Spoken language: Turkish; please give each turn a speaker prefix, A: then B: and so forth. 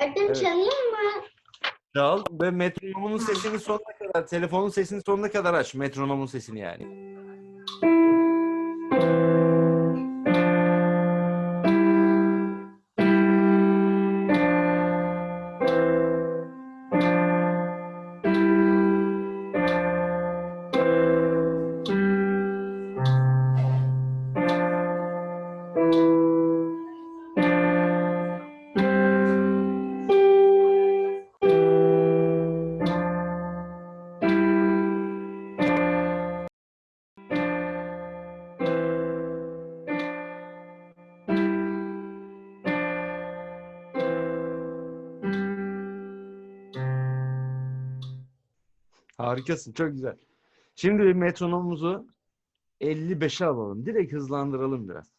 A: Ödüm evet. çalayım mı? Çal ve metronomun sesini sonuna kadar, telefonun sesini sonuna kadar aç. Metronomun sesini yani. Harikasın, çok güzel. Şimdi metronomumuzu 55'e alalım. Direkt hızlandıralım biraz.